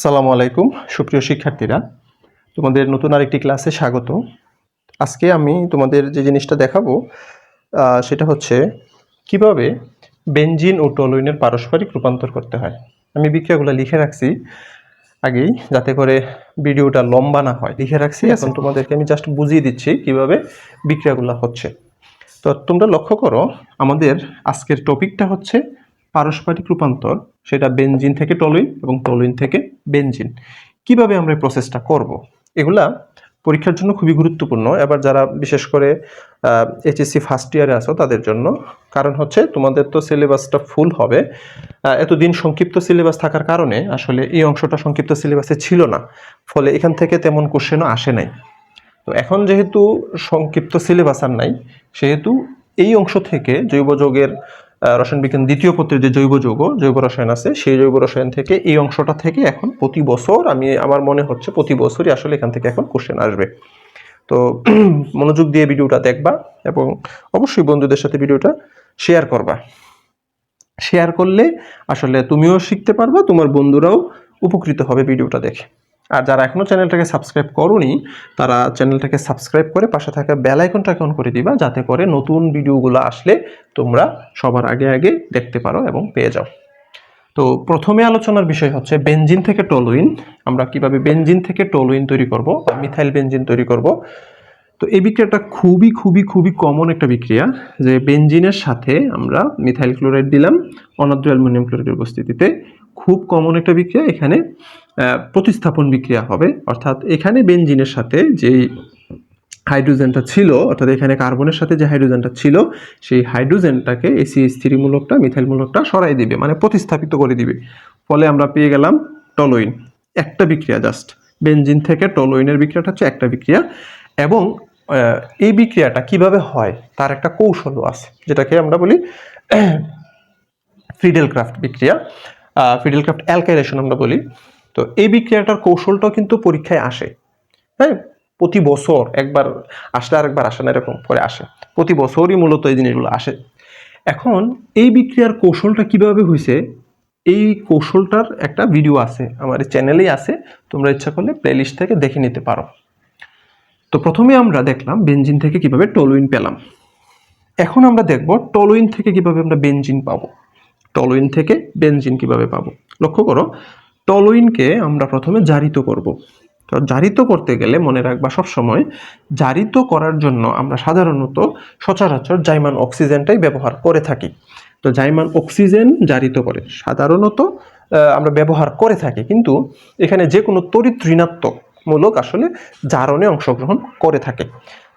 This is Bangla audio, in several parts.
আসসালামু আলাইকুম সুপ্রিয় শিক্ষার্থীরা। তোমাদের নতুন আরেকটি ক্লাসে স্বাগত। আজকে আমি তোমাদের যে জিনিসটা দেখাবো সেটা হচ্ছে কীভাবে বেঞ্জিন ও টলুইনের পারস্পরিক রূপান্তর করতে হয়। আমি বিক্রিয়াগুলো লিখে রাখছি আগেই যাতে করে ভিডিওটা লম্বা না হয়। লিখে রাখছি এখন তোমাদেরকে আমি জাস্ট বুঝিয়ে দিচ্ছি কীভাবে বিক্রিয়াগুলো হচ্ছে। তো তোমরা লক্ষ্য করো আমাদের আজকের টপিকটা হচ্ছে পারস্পরিক রূপান্তর সেটা বেনজিন থেকে টলুইন এবং টলুইন থেকে বেনজিন। কীভাবে আমরা এই প্রসেসটা করব? এগুলা পরীক্ষার জন্য খুবই গুরুত্বপূর্ণ। এবার যারা বিশেষ করে এইচএসসি ফার্স্ট ইয়ারে আছো তাদের জন্য। কারণ হচ্ছে তোমাদের তো সিলেবাসটা ফুল হবে। এতদিন সংক্ষিপ্ত সিলেবাস থাকার কারণে আসলে এই অংশটা সংক্ষিপ্ত সিলেবাসে ছিল না। ফলে এখান থেকে তেমন কোশ্চেনও আসে নাই। তো এখন যেহেতু সংক্ষিপ্ত সিলেবাস আর নাই সেহেতু এই অংশ থেকে জৈব যৌগের আহ, রসায়ন বিজ্ঞান দ্বিতীয় পত্রের যে জৈব যৌগ, জৈব রসায়ন আছে, সেই জৈব রসায়ন থেকে এই অংশটা থেকে এখন প্রতি বছর আমি, আমার মনে হচ্ছে প্রতি বছরই আসলে এখান থেকে এখন কোশ্চেন আসবে। তো মনোযোগ দিয়ে ভিডিওটা দেখবা এবং অবশ্যই বন্ধুদের সাথে ভিডিওটা শেয়ার করবা। শেয়ার করলে আসলে তুমিও শিখতে পারবা, তোমার বন্ধুরাও উপকৃত হবে ভিডিওটা দেখে। আর যারা এখনও চ্যানেলটাকে সাবস্ক্রাইব করোনি, তারা চ্যানেলটাকে সাবস্ক্রাইব করে পাশে থাকা বেল আইকনটাকে অন করে দিবা, যাতে করে নতুন ভিডিওগুলো আসলে তোমরা সবার আগে আগে দেখতে পারো এবং পেয়ে যাও। তো প্রথমে আলোচনার বিষয় হচ্ছে বেঞ্জিন থেকে টলুইন আমরা কীভাবে বেঞ্জিন থেকে টলুইন তৈরি করব বা মিথাইল বেঞ্জিন তৈরি করব? তো এই বিক্রিয়াটা খুবই খুবই খুবই কমন একটা বিক্রিয়া যে বেঞ্জিনের সাথে আমরা মিথাইল ক্লোরাইড দিলাম, অনাদ্র অ্যালুমিনিয়াম ক্লোরাইডের উপস্থিতিতে। খুব কমন একটা বিক্রিয়া এখানে। প্রতিস্থাপন বিক্রিয়া হবে। অর্থাৎ এখানে বেনজিনের সাথে যেই হাইড্রোজেনটা ছিল, অর্থাৎ এখানে কার্বনের সাথে যে হাইড্রোজেনটা ছিল, সেই হাইড্রোজেনটাকে এসিএস থ্রি মূলকটা মিথাইল মূলকটা সরাই দিবে মানে প্রতিস্থাপিত করে দিবে। ফলে আমরা পেয়ে গেলাম টলোইন, একটা বিক্রিয়া জাস্ট বেঞ্জিন থেকে টলোইনের বিক্রিয়াটা হচ্ছে একটা বিক্রিয়া এবং এই বিক্রিয়াটা কীভাবে হয়, তার একটা কৌশলও আছে, যেটাকে আমরা বলি ফ্রিডেল বিক্রিয়া। ফ্রিডেল অ্যালকাইলেশন আমরা বলি। তো এই বিক্রিয়াটার কৌশলটাও কিন্তু পরীক্ষায় আসে। হ্যাঁ? প্রতি বছর একবার আসলে আর একবার আসে না, এরকম করে আসে। প্রতি বছরই মূলত এই জিনিসগুলো আসে। এখন এই বিক্রিয়ার কৌশলটা কীভাবে হয়েছে এই কৌশলটার একটা ভিডিও আছে, আমার চ্যানেলেই আছে। তোমরা ইচ্ছা করলে প্লেলিস্ট থেকে দেখে নিতে পারো। তো প্রথমে আমরা দেখলাম বেঞ্জিন থেকে কীভাবে টলুইন পেলাম। এখন আমরা দেখব টলুইন থেকে কীভাবে আমরা বেঞ্জিন পাবো। টলুইন থেকে বেঞ্জিন কীভাবে পাবো। লক্ষ্য করো টলুইনকে আমরা প্রথমে জারিত করব। তো জারিত করতে গেলে মনে রাখবা সবসময় জারিত করার জন্য আমরা সাধারণত সচরাচর জাইমান অক্সিজেনটাই ব্যবহার করে থাকি। তো জাইমান অক্সিজেন জারিত করে। সাধারণত আমরা ব্যবহার করে থাকি, কিন্তু এখানে যে কোনো তড়িৎ ঋণাত্মক মূলক আসলে জারণে অংশগ্রহণ করে থাকে।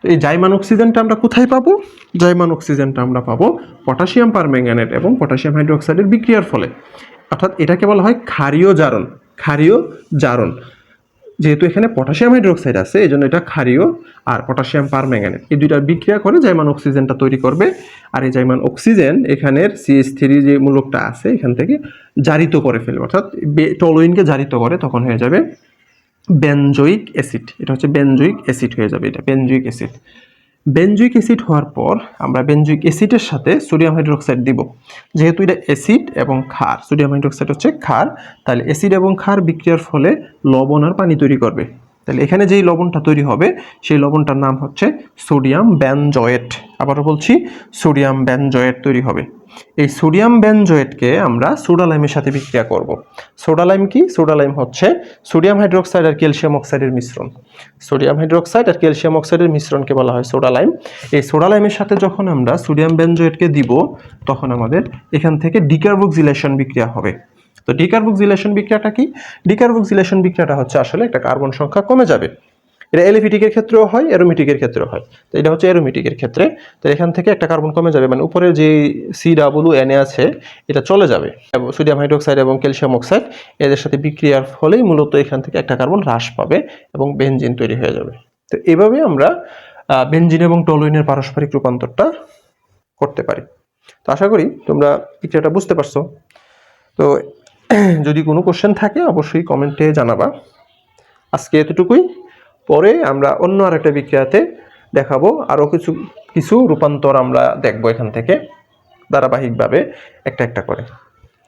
তো এই জাইমান অক্সিজেনটা আমরা কোথায় পাবো? জাইমান অক্সিজেনটা আমরা পাবো পটাশিয়াম পারম্যাঙ্গানেট এবং পটাশিয়াম হাইড্রোক্সাইডের বিক্রিয়ার ফলে। অর্থাৎ এটাকে বলা হয় ক্ষারীয় জারণ ক্ষারীয় জারণ যেহেতু এখানে পটাশিয়াম হাইড্রোক্সাইড আছে এই জন্য এটা ক্ষারীয় আর পটাশিয়াম পারম্যাঙ্গানেট। এই দুইটার বিক্রিয়া করে জাইমান অক্সিজেনটা তৈরি করবে। আর এই জাইমান অক্সিজেন এখানের সিএস থ্রি যে মূলকটা আছে, এখান থেকে জারিত করে ফেলবে। অর্থাৎ টলোইনকে জারিত করে তখন হয়ে যাবে বেনজোইক অ্যাসিড। এটা হচ্ছে বেনজোইক অ্যাসিড হয়ে যাবে এটা, বেনজোইক অ্যাসিড। বেনজোইক অ্যাসিড হওয়ার পর আমরা বেনজুইক অ্যাসিডের সাথে সোডিয়াম হাইড্রোক্সাইড দিব। যেহেতু এটা অ্যাসিড এবং ক্ষার, সোডিয়াম হাইড্রোক্সাইড হচ্ছে ক্ষার, তাহলে অ্যাসিড এবং ক্ষার বিক্রিয়ার ফলে লবণ আর পানি তৈরি করবে। তাহলে এখানে যেই লবণটা তৈরি হবে, সেই লবণটার নাম হচ্ছে সোডিয়াম ব্যানজয়েট আবারও বলছি, সোডিয়াম ব্যানজয়েট তৈরি হবে। এই সোডিয়াম ব্যানজয়েটকে আমরা সোডালাইমের সাথে বিক্রিয়া করব। সোডালাইম কি? সোডালাইম হচ্ছে সোডিয়াম হাইড্রোক্সাইড আর ক্যালসিয়াম অক্সাইডের মিশ্রণ। সোডিয়াম হাইড্রোক্সাইড আর ক্যালসিয়াম অক্সাইডের মিশ্রণকে বলা হয় সোডালাইম। এই সোডালাইমের সাথে যখন আমরা সোডিয়াম বেনজয়েটকে দিব, তখন আমাদের এখান থেকে ডিকার্বক্সিলেশন বিক্রিয়া হবে। তো ডিকার্বক্সিলেশন বিক্রিয়াটা কি? ডিকার্বক্সিলেশন বিক্রিয়াটা হচ্ছে আসলে একটা কার্বন সংখ্যা কমে যাবে। এটা এলিফিটিকের ক্ষেত্রেও হয়, অ্যারোমেটিকের ক্ষেত্রেও হয়। তো এটা হচ্ছে অ্যারোমেটিকের ক্ষেত্রে। তো এখান থেকে একটা কার্বন কমে যাবে মানে উপরে যে সি ডাবলু এনে আছে, এটা চলে যাবে। এবং সোডিয়াম হাইড্রোক্সাইড এবং ক্যালসিয়াম অক্সাইড, এদের সাথে বিক্রিয়ার ফলেই মূলত এখান থেকে একটা কার্বন হ্রাস পাবে এবং বেনজিন তৈরি হয়ে যাবে। তো এভাবে আমরা বেঞ্জিন এবং টলুইনের পারস্পরিক রূপান্তরটা করতে পারি। তো আশা করি তোমরা বিক্রিয়াটা বুঝতে পারছ। তো যদি কোনো কোশ্চেন থাকে, অবশ্যই কমেন্টে জানাবা। আজকে এতটুকুই। পরে আমরা অন্য আরেকটা বিক্রিয়াতে দেখাবো। আরও কিছু কিছু রূপান্তর আমরা দেখব এখান থেকে, ধারাবাহিকভাবে একটা একটা করে।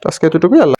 আজকে এতটুকুই, আল্লাহ